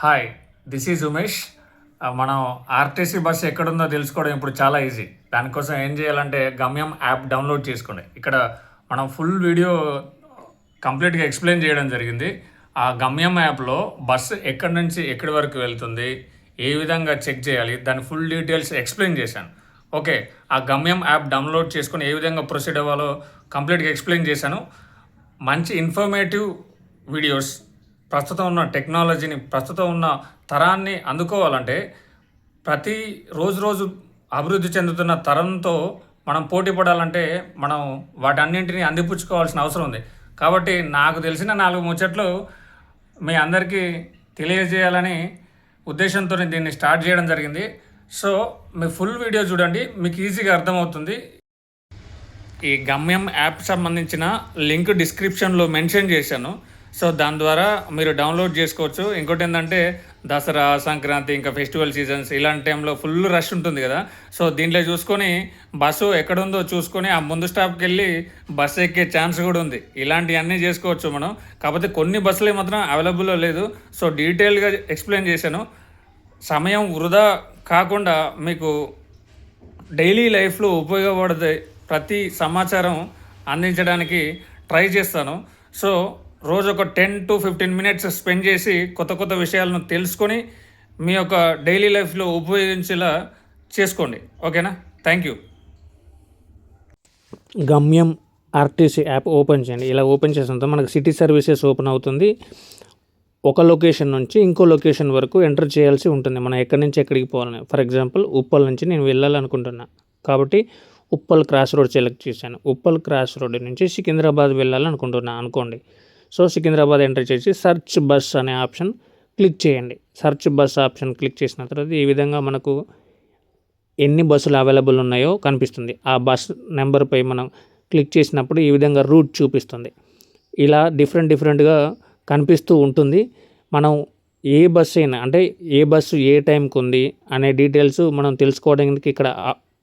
Hi this is Umesh మనం RTC bus ఎక్కడుందో తెలుసుకోవడం ఇప్పుడు చాలా ఈజీ దానికోసం ఏం చేయాలంటే గమ్యం యాప్ డౌన్లోడ్ చేసుకోండి. ఇక్కడ మనం ఫుల్ వీడియో కంప్లీట్గా ఎక్స్ప్లెయిన్ చేయడం జరిగింది. ఆ గమ్యం యాప్లో బస్సు ఎక్కడి నుంచి ఎక్కడి వరకు వెళ్తుంది ఏ విధంగా చెక్ చేయాలి దాని ఫుల్ డీటెయిల్స్ ఎక్స్ప్లెయిన్ చేశాను. ఓకే ఆ గమ్యం యాప్ డౌన్లోడ్ చేసుకొని ఏ విధంగా ప్రొసీడ్ అవ్వాలో కంప్లీట్గా ఎక్స్ప్లెయిన్ చేశాను. మంచి ఇన్ఫర్మేటివ్ వీడియోస్ ప్రస్తుతం ఉన్న టెక్నాలజీని ప్రస్తుతం ఉన్న తరాన్ని అందుకోవాలంటే ప్రతి రోజు రోజు అభివృద్ధి చెందుతున్న తరంతో మనం పోటీ పడాలంటే మనం వాటన్నింటినీ అందిపుచ్చుకోవాల్సిన అవసరం ఉంది. కాబట్టి నాకు తెలిసిన నాలుగు ముచ్చట్లు మీ అందరికీ తెలియజేయాలని ఉద్దేశంతో దీన్ని స్టార్ట్ చేయడం జరిగింది. సో మీ ఫుల్ వీడియో చూడండి మీకు ఈజీగా అర్థమవుతుంది. ఈ గమ్యం యాప్ సంబంధించిన లింక్ డిస్క్రిప్షన్లో మెన్షన్ చేశాను. సో దాని ద్వారా మీరు డౌన్లోడ్ చేసుకోవచ్చు. ఇంకోటి ఏంటంటే దసరా సంక్రాంతి ఇంకా ఫెస్టివల్ సీజన్స్ ఇలాంటి టైంలో ఫుల్ రష్ ఉంటుంది కదా. సో దీంట్లో చూసుకొని బస్సు ఎక్కడుందో చూసుకొని ఆ ముందు స్టాప్కి వెళ్ళి బస్సు ఎక్కే ఛాన్స్ కూడా ఉంది. ఇలాంటివన్నీ చేసుకోవచ్చు మనం. కాకపోతే కొన్ని బస్సులు మాత్రం అవైలబుల్లో లేదు. సో డీటెయిల్గా ఎక్స్ప్లెయిన్ చేశాను. సమయం వృధా కాకుండా మీకు డైలీ లైఫ్లో ఉపయోగపడే ప్రతి సమాచారం అందించడానికి ట్రై చేస్తాను. సో రోజు ఒక ten to fifteen minutes spend చేసి కొత్త కొత్త విషయాలను తెలుసుకొని మీ యొక్క డైలీ లైఫ్లో ఉపయోగించేలా చేసుకోండి. ఓకేనా? Thank you. Gamyam RTC app open చేయండి. ఇలా ఓపెన్ చేసిన మనకు సిటీ సర్వీసెస్ ఓపెన్ అవుతుంది. ఒక లొకేషన్ నుంచి ఇంకో లొకేషన్ వరకు ఎంటర్ చేయాల్సి ఉంటుంది. మనం ఎక్కడి నుంచి ఎక్కడికి పోవాలని. ఫర్ ఎగ్జాంపుల్ ఉప్పల్ నుంచి నేను వెళ్ళాలనుకుంటున్నా. కాబట్టి ఉప్పల్ క్రాస్ రోడ్ సెలెక్ట్ చేశాను. ఉప్పల్ క్రాస్ రోడ్ నుంచి సికింద్రాబాద్ వెళ్ళాలనుకుంటున్నా అనుకోండి. సో సికింద్రాబాద్ ఎంటర్ చేసి సర్చ్ బస్ అనే ఆప్షన్ క్లిక్ చేయండి. సర్చ్ బస్ ఆప్షన్ క్లిక్ చేసిన తర్వాత ఈ విధంగా మనకు ఎన్ని బస్సులు అవైలబుల్ ఉన్నాయో కనిపిస్తుంది. ఆ బస్ నెంబర్పై మనం క్లిక్ చేసినప్పుడు ఈ విధంగా రూట్ చూపిస్తుంది. ఇలా డిఫరెంట్ డిఫరెంట్గా కనిపిస్తూ ఉంటుంది. మనం ఏ బస్సు అయినా అంటే ఏ బస్సు ఏ టైంకి ఉంది అనే డీటెయిల్స్ మనం తెలుసుకోవడానికి ఇక్కడ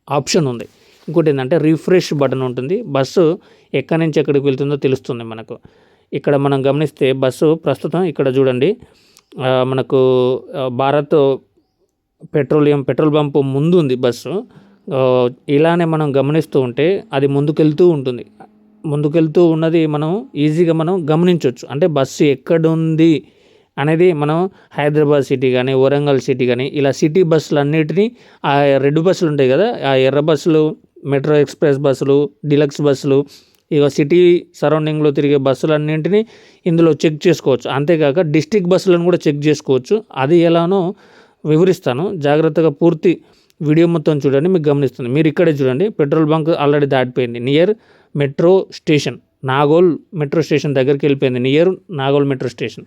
ఆప్షన్ ఉంది. ఇంకోటి ఏంటంటే రిఫ్రెష్ బటన్ ఉంటుంది. బస్సు ఎక్కడి నుంచి ఎక్కడికి వెళ్తుందో తెలుస్తుంది మనకు. ఇక్కడ మనం గమనిస్తే బస్సు ప్రస్తుతం ఇక్కడ చూడండి మనకు భారత్ పెట్రోలియం పెట్రోల్ పంపు ముందు ఉంది బస్సు ఇలానే మనం గమనిస్తూ ఉంటే అది ముందుకెళ్తూ ఉంటుంది. ముందుకెళ్తూ ఉన్నది మనం ఈజీగా మనం గమనించవచ్చు అంటే బస్సు ఎక్కడుంది అనేది మనం హైదరాబాద్ సిటీ కానీ వరంగల్ సిటీ కానీ ఇలా సిటీ బస్సులు అన్నిటినీ ఆ రెడ్ బస్సులు ఉంటాయి కదా ఆ ఎర్ర బస్సులు మెట్రో ఎక్స్ప్రెస్ బస్సులు డిలక్స్ బస్సులు ఇక సిటీ సరౌండింగ్లో తిరిగే బస్సులన్నింటినీ ఇందులో చెక్ చేసుకోవచ్చు. అంతేకాక డిస్టిక్ బస్సులను కూడా చెక్ చేసుకోవచ్చు. అది ఎలానో వివరిస్తాను. జాగ్రత్తగా పూర్తి వీడియో మొత్తం చూడండి మీకు గమనిస్తుంది. మీరు ఇక్కడే చూడండి పెట్రోల్ బంక్ ఆల్రెడీ దాటిపోయింది. Near metro station Nagole metro station దగ్గరికి వెళ్ళిపోయింది. Near Nagole metro station.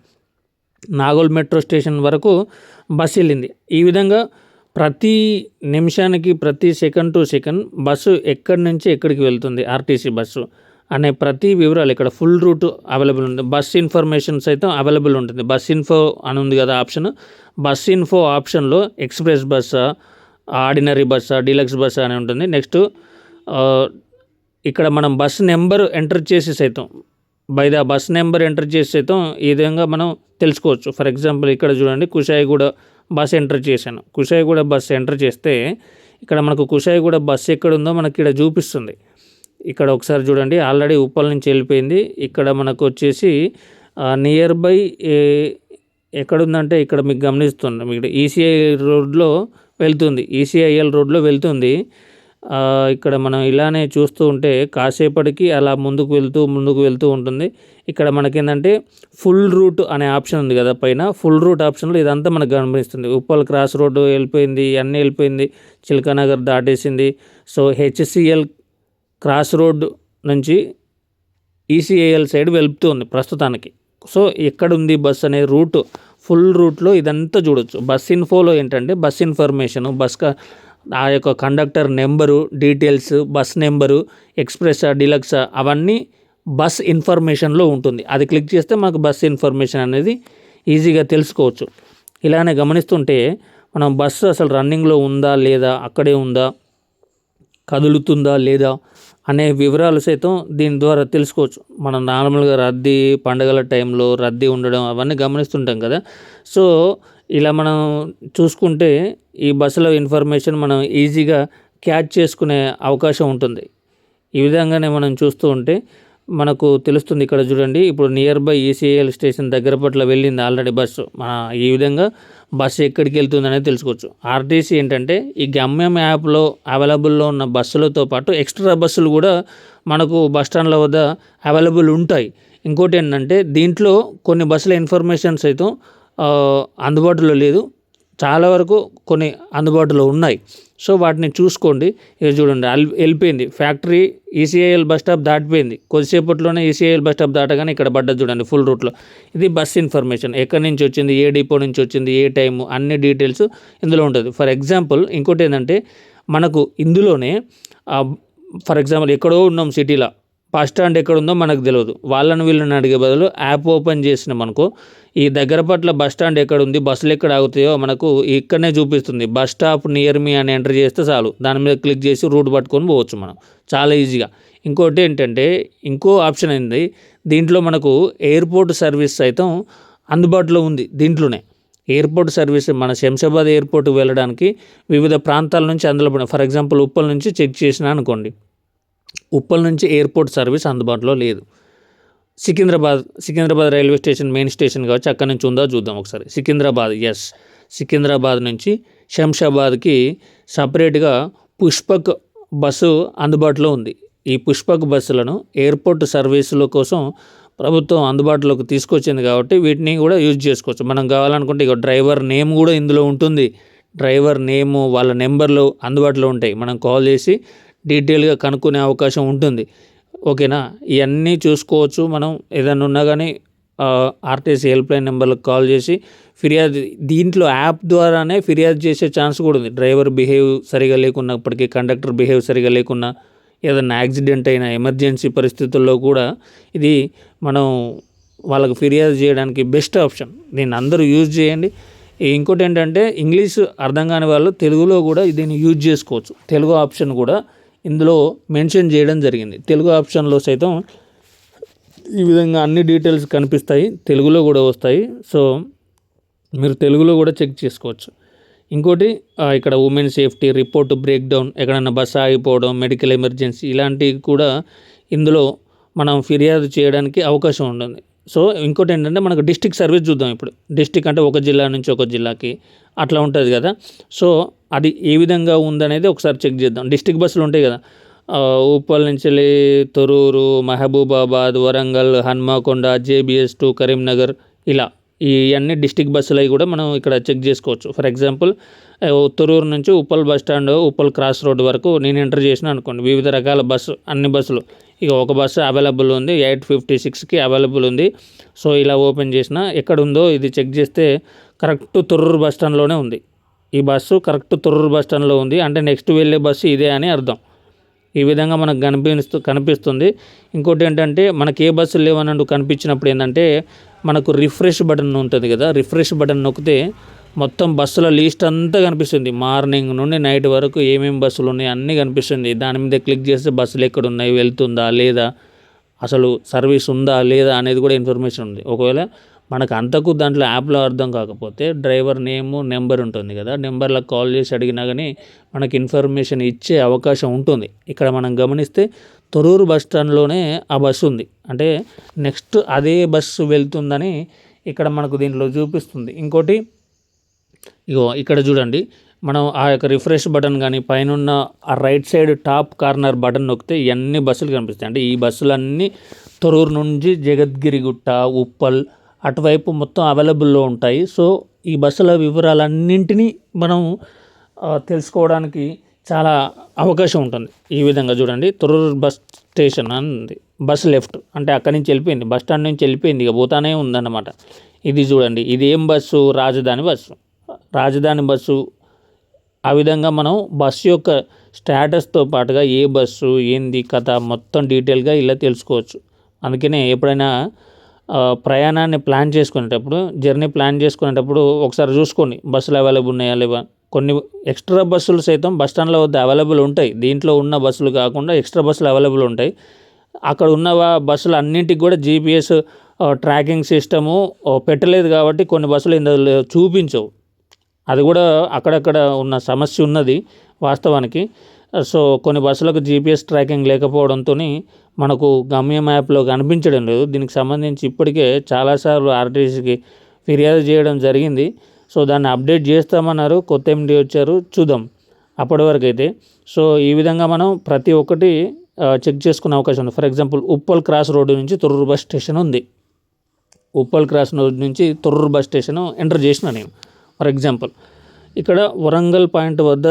Nagole metro station వరకు బస్సు వెళ్ళింది. ఈ విధంగా ప్రతి నిమిషానికి ప్రతి సెకండ్ టు సెకండ్ బస్సు ఎక్కడి నుంచి ఎక్కడికి వెళ్తుంది? RTC bus. అనే ప్రతి వివరాలు ఇక్కడ ఫుల్ రూట్ అవైలబుల్ ఉంది. బస్ ఇన్ఫర్మేషన్ సైతం అవైలబుల్ ఉంటుంది. బస్ ఇన్ఫో అని ఉంది కదా ఆప్షన్. బస్ ఇన్ఫో ఆప్షన్లో ఎక్స్ప్రెస్ బస్సా ఆర్డినరీ బస్సా డీలక్స్ బస్సా అని ఉంటుంది. నెక్స్ట్ ఇక్కడ మనం బస్ నెంబర్ ఎంటర్ చేసి సైతం by the bus number enter చేసి సైతం ఈ విధంగా మనం తెలుసుకోవచ్చు. ఫర్ ఎగ్జాంపుల్ ఇక్కడ చూడండి కుషాయిగూడ బస్ ఎంటర్ చేశాను. కుషాయిగూడ బస్ ఎంటర్ చేస్తే ఇక్కడ మనకు కుషాయిగూడ బస్ ఎక్కడ ఉందో మనకి ఇక్కడ చూపిస్తుంది. ఇక్కడ ఒకసారి చూడండి. ఆల్రెడీ ఉప్పల్ నుంచి వెళ్ళిపోయింది. ఇక్కడ మనకు వచ్చేసి నియర్ బై ఎక్కడుందంటే ఇక్కడ మీకు గమనిస్తుంది ఇక్కడ ఈసీఐ రోడ్లో వెళ్తుంది. ఈసీఐఎల్ రోడ్లో వెళ్తుంది. ఇక్కడ మనం ఇలానే చూస్తూ ఉంటే కాసేపటికి అలా ముందుకు వెళ్తూ ముందుకు వెళ్తూ ఉంటుంది. ఇక్కడ మనకేంటంటే ఫుల్ రూట్ అనే ఆప్షన్ ఉంది కదా పైన. ఫుల్ రూట్ ఆప్షన్లో ఇదంతా మనకు గమనిస్తుంది. ఉప్పల్ క్రాస్ రోడ్డు వెళ్ళిపోయింది అన్నీ వెళ్ళిపోయింది. చిలకనగర్ దాటేసింది. సో హెచ్సిఎల్ క్రాస్ రోడ్ నుంచి ఈసీఏఎల్ సైడ్ వెళ్తుంది ప్రస్తుతానికి. సో ఎక్కడుంది బస్ అనే రూట్? ఫుల్ రూట్లో ఇదంతా చూడొచ్చు. బస్ ఇన్ఫోలో ఏంటంటే బస్ ఇన్ఫర్మేషన్ బస్ ఆ యొక్క conductor number details bus number ఎక్స్ప్రెస్సా డిలక్సా అవన్నీ బస్ ఇన్ఫర్మేషన్లో ఉంటుంది. అది క్లిక్ చేస్తే మాకు బస్ ఇన్ఫర్మేషన్ అనేది ఈజీగా తెలుసుకోవచ్చు. ఇలానే గమనిస్తుంటే మనం బస్సు అసలు రన్నింగ్లో ఉందా లేదా అక్కడే ఉందా కదులుతుందా లేదా అనే వివరాలు సైతం దీని ద్వారా తెలుసుకోవచ్చు. మనం నార్మల్గా రద్దీ పండగల టైంలో రద్దీ ఉండడం అవన్నీ గమనిస్తుంటాం కదా. సో ఇలా మనం చూసుకుంటే ఈ బస్సులో ఇన్ఫర్మేషన్ మనం ఈజీగా క్యాచ్ చేసుకునే అవకాశం ఉంటుంది. ఈ విధంగానే మనం చూస్తూ ఉంటే మనకు తెలుస్తుంది ఇక్కడ చూడండి. ఇప్పుడు నియర్ బై ఈసీఎల్ స్టేషన్ దగ్గర పట్ల వెళ్ళింది ఆల్రెడీ బస్సు. మన ఈ విధంగా బస్సు ఎక్కడికి వెళ్తుంది అనేది తెలుసుకోవచ్చు. ఆర్టీసీ ఏంటంటే ఈ గమ్యం యాప్లో అవైలబుల్లో ఉన్న బస్సులతో పాటు ఎక్స్ట్రా బస్సులు కూడా మనకు బస్ స్టాండ్ల వద్ద అవైలబుల్ ఉంటాయి. ఇంకోటి ఏంటంటే దీంట్లో కొన్ని బస్సుల ఇన్ఫర్మేషన్స్ అయితే అందుబాటులో లేదు. చాలా వరకు కొన్ని అందుబాటులో ఉన్నాయి. సో వాటిని చూసుకోండి. ఇది చూడండి వెళ్ళిపోయింది. ఫ్యాక్టరీ ఈసీఐఎల్ బస్ స్టాప్ దాటిపోయింది. కొద్దిసేపట్లోనే ఈసీఐఎల్ బస్ స్టాప్ దాటగానే ఇక్కడ పడ్డది చూడండి ఫుల్ రూట్లో. ఇది బస్ ఇన్ఫర్మేషన్. ఎక్కడి నుంచి వచ్చింది ఏ డిపో నుంచి వచ్చింది ఏ టైము అన్ని డీటెయిల్స్ ఇందులో ఉంటుంది. ఫర్ ఎగ్జాంపుల్ ఇంకోటి ఏంటంటే మనకు ఇందులోనే ఫర్ ఎగ్జాంపుల్ ఎక్కడో ఉన్నాం సిటీలో. బస్ స్టాండ్ ఎక్కడ ఉందో మనకు తెలియదు వాళ్ళని వీళ్ళని అడిగే బదులు యాప్ ఓపెన్ చేసినాం అనుకో ఈ దగ్గర పట్ల బస్ స్టాండ్ ఎక్కడ ఉంది బస్సులు ఎక్కడ ఆగుతాయో మనకు ఇక్కడనే చూపిస్తుంది. బస్ స్టాప్ నియర్ మీ అని ఎంటర్ చేస్తే చాలు. దాని మీద క్లిక్ చేసి రూట్ పట్టుకొని పోవచ్చు మనం. చాలా ఈజీగా. ఇంకోటి ఏంటంటే ఇంకో ఆప్షన్ అయింది దీంట్లో మనకు ఎయిర్పోర్ట్ సర్వీస్ సైతం అందుబాటులో ఉంది దీంట్లోనే. ఎయిర్పోర్ట్ సర్వీస్ మన శంషాబాద్ ఎయిర్పోర్ట్కి వెళ్ళడానికి వివిధ ప్రాంతాల నుంచి అందులో ఫర్ ఎగ్జాంపుల్ ఉప్పల్ నుంచి చెక్ చేసినా అనుకోండి. ఉప్పల్ నుంచి ఎయిర్పోర్ట్ సర్వీస్ అందుబాటులో లేదు. Secunderabad Secunderabad railway station main station కావచ్చు అక్కడ నుంచి ఉందో చూద్దాం ఒకసారి. సికింద్రాబాద్ ఎస్ సికింద్రాబాద్ నుంచి శంషాబాద్కి సపరేట్గా పుష్పక్ బస్సు అందుబాటులో ఉంది. ఈ పుష్పక్ బస్సులను ఎయిర్పోర్ట్ సర్వీసుల కోసం ప్రభుత్వం అందుబాటులోకి తీసుకొచ్చింది కాబట్టి వీటిని కూడా యూజ్ చేసుకోవచ్చు. మనం కావాలనుకుంటే ఇక డ్రైవర్ నేమ్ కూడా ఇందులో ఉంటుంది. డ్రైవర్ నేము వాళ్ళ నెంబర్లు అందుబాటులో ఉంటాయి. మనం కాల్ చేసి డీటెయిల్గా కనుక్కునే అవకాశం ఉంటుంది. ఓకేనా? ఇవన్నీ చూసుకోవచ్చు మనం. ఏదైనా ఉన్నా కానీ ఆర్టీసీ హెల్ప్ లైన్ నెంబర్లకు కాల్ చేసి ఫిర్యాదు దీంట్లో యాప్ ద్వారానే ఫిర్యాదు చేసే ఛాన్స్ కూడా ఉంది. డ్రైవర్ బిహేవ్ సరిగా లేకున్నప్పటికీ కండక్టర్ బిహేవ్ సరిగా లేకున్నా ఏదైనా యాక్సిడెంట్ అయిన ఎమర్జెన్సీ పరిస్థితుల్లో కూడా ఇది మనం వాళ్ళకి ఫిర్యాదు చేయడానికి బెస్ట్ ఆప్షన్. దీన్ని అందరూ యూజ్ చేయండి. ఇంకోటి ఏంటంటే ఇంగ్లీష్ అర్థం కాని వాళ్ళు తెలుగులో కూడా దీన్ని యూజ్ చేసుకోవచ్చు. తెలుగు ఆప్షన్ కూడా ఇందులో మెన్షన్ చేయడం జరిగింది. తెలుగు ఆప్షన్లో సైతం ఈ విధంగా అన్ని డీటెయిల్స్ కనిపిస్తాయి. తెలుగులో కూడా వస్తాయి. సో మీరు తెలుగులో కూడా చెక్ చేసుకోవచ్చు. ఇంకోటి ఇక్కడ women safety report breakdown ఎక్కడైనా బస్సు ఆగిపోవడం మెడికల్ ఎమర్జెన్సీ ఇలాంటివి కూడా ఇందులో మనం ఫిర్యాదు చేయడానికి అవకాశం ఉంటుంది. సో ఇంకోటి ఏంటంటే మనకు డిస్టిక్ సర్వీస్ చూద్దాం ఇప్పుడు. డిస్టిక్ అంటే ఒక జిల్లా నుంచి ఒక జిల్లాకి. అట్లా ఉంటుంది కదా. సో అది ఏ విధంగా ఉందనేది ఒకసారి చెక్ చేద్దాం. డిస్టిక్ బస్సులు ఉంటాయి కదా. ఉప్పల్ నుంచి తొరూరు మహబూబాబాద్ వరంగల్ హన్మకొండ జేబిఎస్ టు కరీంనగర్ ఇలా ఈ అన్ని డిస్టిక్ బస్సులు అవి కూడా మనం ఇక్కడ చెక్ చేసుకోవచ్చు. ఫర్ ఎగ్జాంపుల్ తొరూరు నుంచి Uppal bus stand Uppal cross road వరకు నేను ఎంటర్ చేసిన అనుకోండి. వివిధ రకాల బస్సు అన్ని బస్సులు. ఇక ఒక బస్సు అవైలబుల్ ఉంది ఎయిట్ ఫిఫ్టీ సిక్స్కి అవైలబుల్ ఉంది. సో ఇలా ఓపెన్ చేసిన ఎక్కడుందో ఇది చెక్ చేస్తే కరెక్ట్ తొర్రూరు బస్ స్టాండ్లోనే ఉంది. ఈ బస్సు కరెక్ట్ తొర్రూరు బస్ స్టాండ్లో ఉంది. అంటే నెక్స్ట్ వెళ్ళే బస్సు ఇదే అని అర్థం. ఈ విధంగా మనకు కనిపిస్తూ కనిపిస్తుంది. ఇంకోటి ఏంటంటే మనకి ఏ బస్సులు లేవనంటూ కనిపించినప్పుడు ఏంటంటే మనకు రిఫ్రెష్ బటన్ ఉంటుంది కదా రిఫ్రెష్ బటన్ నొక్కితే మొత్తం బస్సుల లిస్ట్ అంతా కనిపిస్తుంది. మార్నింగ్ నుండి నైట్ వరకు ఏమేమి బస్సులు ఉన్నాయి అన్నీ కనిపిస్తుంది. దాని మీద క్లిక్ చేస్తే బస్సులు ఎక్కడ ఉన్నాయి వెళ్తుందా లేదా అసలు సర్వీస్ ఉందా లేదా అనేది కూడా ఇన్ఫర్మేషన్ ఉంది. ఒకవేళ మనకు అంతకు దాంట్లో యాప్లో అర్థం కాకపోతే డ్రైవర్ నేము నెంబర్ ఉంటుంది కదా. నెంబర్లకు కాల్ చేసి అడిగినా కానీ మనకి ఇన్ఫర్మేషన్ ఇచ్చే అవకాశం ఉంటుంది. ఇక్కడ మనం గమనిస్తే తొరూరు బస్ స్టాండ్లోనే ఆ బస్సు ఉంది. అంటే నెక్స్ట్ అదే బస్సు వెళ్తుందని ఇక్కడ మనకు దీంట్లో చూపిస్తుంది. ఇంకోటి ఇగో ఇక్కడ చూడండి. మనం ఆ యొక్క రిఫ్రెష్ బటన్ కానీ పైన ఆ right side top corner button నొక్కితే ఇవన్నీ బస్సులు కనిపిస్తాయి. అంటే ఈ బస్సులన్నీ తొరూరు నుంచి జగద్గిరిగుట్ట ఉప్పల్ అటువైపు మొత్తం అవైలబుల్లో ఉంటాయి. సో ఈ బస్సుల వివరాలన్నింటినీ మనం తెలుసుకోవడానికి చాలా అవకాశం ఉంటుంది. ఈ విధంగా చూడండి. తొర్రూరు బస్ స్టేషన్ అని ఉంది బస్ లెఫ్ట్. అంటే అక్కడి నుంచి వెళ్ళిపోయింది. బస్ స్టాండ్ నుంచి వెళ్ళిపోయింది. ఇక పోతానే ఉందన్నమాట. ఇది చూడండి. ఇది ఏం బస్సు? రాజధాని బస్సు. రాజధాని బస్సు. ఆ విధంగా మనం బస్సు యొక్క స్టేటస్తో పాటుగా ఏ బస్సు ఏంది కథ మొత్తం డీటెయిల్గా ఇలా తెలుసుకోవచ్చు. అందుకనే ఎప్పుడైనా ప్రయాణాన్ని ప్లాన్ చేసుకునేటప్పుడు జర్నీ ప్లాన్ చేసుకునేటప్పుడు ఒకసారి చూసుకోండి బస్సులు అవైలబుల్ ఉన్నాయా లేవా. కొన్ని ఎక్స్ట్రా బస్సులు సైతం బస్ స్టాండ్ల వద్ద అవైలబుల్ ఉంటాయి. దీంట్లో ఉన్న బస్సులు కాకుండా ఎక్స్ట్రా బస్సులు అవైలబుల్ ఉంటాయి. అక్కడ ఉన్న బస్సులు అన్నింటికి కూడా జీపీఎస్ ట్రాకింగ్ సిస్టము పెట్టలేదు కాబట్టి కొన్ని బస్సులు ఇందులో చూపించవు. అది కూడా అక్కడక్కడ ఉన్న సమస్య ఉన్నది వాస్తవానికి. సో కొన్ని బస్సులకు జీపీఎస్ ట్రాకింగ్ లేకపోవడంతో మనకు గమ్యం యాప్లో కనిపించడం లేదు. దీనికి సంబంధించి ఇప్పటికే చాలాసార్లు ఆర్టీసీకి ఫిర్యాదు చేయడం జరిగింది. సో దాన్ని అప్డేట్ చేస్తామన్నారు. కొత్త ఎండి వచ్చారు. చూద్దాం. అప్పటి వరకు అయితే. సో ఈ విధంగా మనం ప్రతి ఒక్కటి చెక్ చేసుకునే అవకాశం ఉంది. For example Uppal cross road నుంచి తొర్రూరు బస్ స్టేషన్ ఉంది. ఉప్పల్ క్రాస్ రోడ్ నుంచి తొర్రూరు బస్ స్టేషన్ ఎంటర్ చేసిన నేను. ఫర్ ఎగ్జాంపుల్ ఇక్కడ వరంగల్ పాయింట్ వద్ద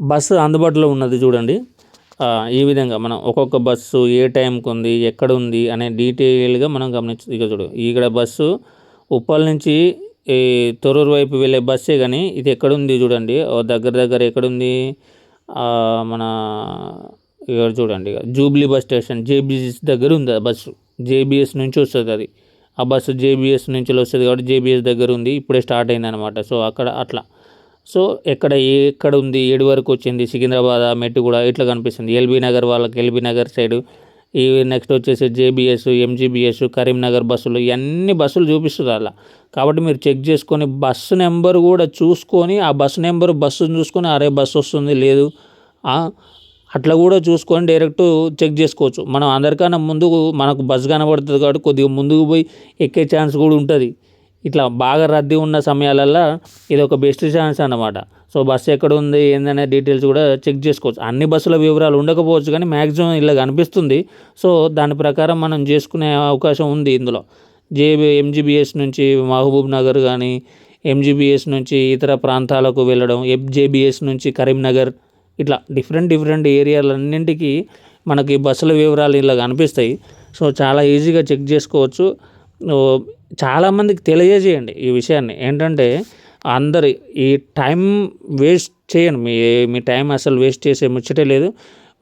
బస్సు అందుబాటులో ఉన్నది చూడండి. ఈ విధంగా మనం ఒక్కొక్క బస్సు ఏ టైంకి ఉంది ఎక్కడ ఉంది అనే డీటెయిల్గా మనం గమనించు ఇక చూడు ఇక్కడ బస్సు ఉప్పల్ నుంచి ఈ తొరూరు వైపు వెళ్ళే బస్సే కానీ ఇది ఎక్కడుంది చూడండి. ఓ దగ్గర దగ్గర ఎక్కడుంది? మన ఇక్కడ చూడండి ఇక జూబ్లీ బస్ స్టేషన్ జేబీఎస్ దగ్గర ఉంది ఆ బస్సు. జేబీఎస్ నుంచి వస్తుంది అది. ఆ బస్సు జేబీఎస్ నుంచి వస్తుంది కాబట్టి జేబీఎస్ దగ్గర ఉంది ఇప్పుడే స్టార్ట్ అయింది అనమాట సో అక్కడ అట్లా. సో ఎక్కడ ఎక్కడ ఉంది ఏడు వరకు వచ్చింది సికింద్రాబాద్ మెట్టుగూడ ఇట్లా కనిపిస్తుంది. ఎల్బీ నగర్ వాళ్ళకి ఎల్బీ నగర్ సైడ్. ఈ నెక్స్ట్ వచ్చేసి జేబీఎస్ ఎంజీబీఎస్ కరీంనగర్ బస్సులు ఇవన్నీ బస్సులు చూపిస్తుంది అలా. కాబట్టి మీరు చెక్ చేసుకొని బస్సు నెంబర్ కూడా చూసుకొని ఆ బస్సు నెంబర్ బస్సును చూసుకొని అరే బస్సు వస్తుంది లేదు అట్లా కూడా చూసుకొని డైరెక్ట్ చెక్ చేసుకోవచ్చు. మనం అందరికన్నా ముందు మనకు బస్సు కనబడుతుంది కాబట్టి కొద్దిగా ముందుకు పోయి ఎక్కే ఛాన్స్ కూడా ఉంటుంది. ఇట్లా బాగా రద్దీ ఉన్న సమయాలల్లో ఇది ఒక బెస్ట్ ఛాన్స్ అన్నమాట. సో బస్సు ఎక్కడ ఉంది ఏందనే డీటెయిల్స్ కూడా చెక్ చేసుకోవచ్చు. అన్ని బస్సుల వివరాలు ఉండకపోవచ్చు కానీ మ్యాక్సిమం ఇలా కనిపిస్తుంది. సో దాని ప్రకారం మనం చేసుకునే అవకాశం ఉంది ఇందులో. జేబీ ఎంజీబీఎస్ నుంచి మహబూబ్ నగర్ కానీ ఎంజీబీఎస్ నుంచి ఇతర ప్రాంతాలకు వెళ్ళడం ఎఫ్జేబీఎస్ నుంచి కరీంనగర్ ఇట్లా డిఫరెంట్ డిఫరెంట్ ఏరియాలన్నింటికి మనకి బస్సుల వివరాలు ఇలా కనిపిస్తాయి. సో చాలా ఈజీగా చెక్ చేసుకోవచ్చు. చాలామందికి తెలియజేయండి ఈ విషయాన్ని. ఏంటంటే అందరి ఈ టైం వేస్ట్ చేయండి మీ మీ టైం అసలు వేస్ట్ చేసే ముచ్చటే లేదు.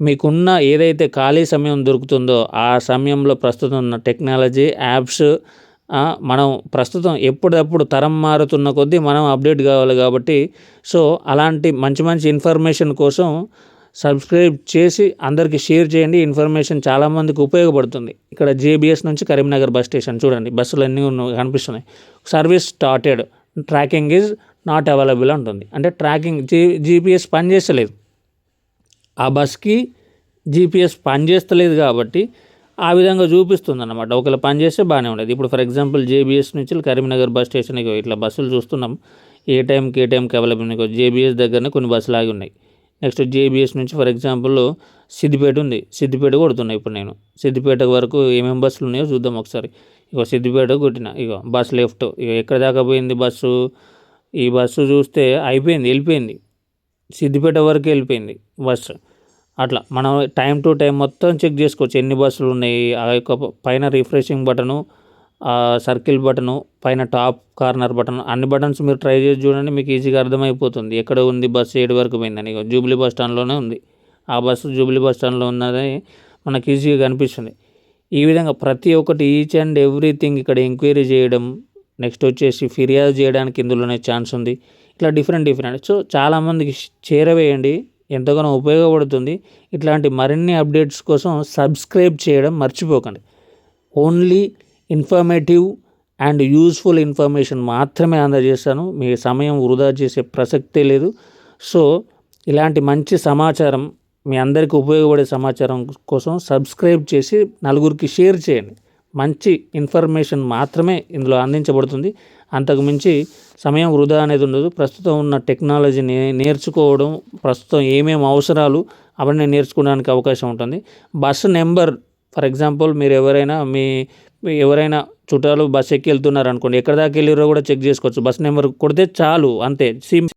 మీకున్న ఏదైతే ఖాళీ సమయం దొరుకుతుందో ఆ సమయంలో ప్రస్తుతం ఉన్న టెక్నాలజీ యాప్స్ మనం ప్రస్తుతం ఎప్పుడప్పుడు తరం మారుతున్న కొద్దీ మనం అప్డేట్ కావాలి కాబట్టి సో అలాంటి మంచి మంచి ఇన్ఫర్మేషన్ కోసం సబ్స్క్రైబ్ చేసి అందరికీ షేర్ చేయండి. ఇన్ఫర్మేషన్ చాలామందికి ఉపయోగపడుతుంది. ఇక్కడ జేబీఎస్ నుంచి కరీంనగర్ బస్ స్టేషన్ చూడండి. బస్సులు అన్నీ ఉన్న కనిపిస్తున్నాయి. Service started tracking is not available ఉంటుంది అంటే ట్రాకింగ్ జీ జీపీఎస్ పనిచేస్తలేదు ఆ బస్కి జీపీఎస్ పనిచేస్తలేదు కాబట్టి ఆ విధంగా చూపిస్తుంది అనమాట ఒకవేళ పనిచేస్తే బాగానే ఉండేది. ఇప్పుడు ఫర్ ఎగ్జాంపుల్ జేబీఎస్ నుంచి కరీంనగర్ బస్ స్టేషన్ ఇట్లా బస్సులు చూస్తున్నాం. ఏ టైంకి ఏ టైంకి అవైలబుల్ జేబీఎస్ దగ్గరనే కొన్ని బస్సులు ఆగి ఉన్నాయి. నెక్స్ట్ జేబీఎస్ నుంచి ఫర్ ఎగ్జాంపుల్ సిద్దిపేట ఉంది. సిద్దిపేట కొడుతున్నాయి ఇప్పుడు నేను. సిద్దిపేట వరకు ఏమేమి బస్సులు ఉన్నాయో చూద్దాం ఒకసారి. ఇగో సిద్దిపేట కొట్టిన. ఇక బస్ లెఫ్ట్. ఇగో ఎక్కడ దాకా పోయింది బస్సు? ఈ బస్సు చూస్తే అయిపోయింది వెళ్ళిపోయింది. సిద్దిపేట వరకు వెళ్ళిపోయింది బస్సు. అట్లా మనం టైం టు టైం మొత్తం చెక్ చేసుకోవచ్చు ఎన్ని బస్సులు ఉన్నాయి. ఆ యొక్క పైన రిఫ్రెషింగ్ బటను సర్కిల్ బటను పైన టాప్ కార్నర్ బటన్ అన్ని బటన్స్ మీరు ట్రై చేసి చూడండి మీకు ఈజీగా అర్థమైపోతుంది. ఎక్కడ ఉంది బస్సు ఏడు వరకు పోయిందని జూబ్లీ బస్ స్టాండ్లోనే ఉంది. ఆ బస్సు జూబ్లీ బస్ స్టాండ్లో ఉన్నది మనకి ఈజీగా కనిపిస్తుంది. ఈ విధంగా ప్రతి ఒక్కటి ఈచ్ అండ్ ఎవ్రీథింగ్ ఇక్కడ ఎంక్వైరీ చేయడం నెక్స్ట్ వచ్చేసి ఫిర్యాదు చేయడానికి ఇందులోనే ఛాన్స్ ఉంది. ఇట్లా డిఫరెంట్ డిఫరెంట్. సో చాలామందికి చేరవేయండి. ఎంతగానో ఉపయోగపడుతుంది. ఇట్లాంటి మరిన్ని అప్డేట్స్ కోసం సబ్స్క్రైబ్ చేయడం మర్చిపోకండి. Only informative and useful information మాత్రమే అందజేస్తాను మీ సమయం వృధా చేసే ప్రసక్తే లేదు. సో ఇలాంటి మంచి సమాచారం మీ అందరికీ ఉపయోగపడే సమాచారం కోసం సబ్స్క్రైబ్ చేసి నలుగురికి షేర్ చేయండి. మంచి ఇన్ఫర్మేషన్ మాత్రమే ఇందులో అందించబడుతుంది. అంతకుమించి సమయం వృధా అనేది ఉండదు. ప్రస్తుతం ఉన్న టెక్నాలజీని నేర్చుకోవడం ప్రస్తుతం ఏమేమి అవసరాలు అవన్నీ నేర్చుకోవడానికి అవకాశం ఉంటుంది. బస్సు నెంబర్ ఫర్ ఎగ్జాంపుల్ మీరు ఎవరైనా మీ ఎవరైనా చుట్టాలు బస్ ఎక్కి వెళ్తున్నారు అనుకోండి ఎక్కడ దాకా వెళ్ళారో కూడా చెక్ చేసుకోవచ్చు. బస్ నెంబర్ కొడితే చాలు అంతే. సిమ్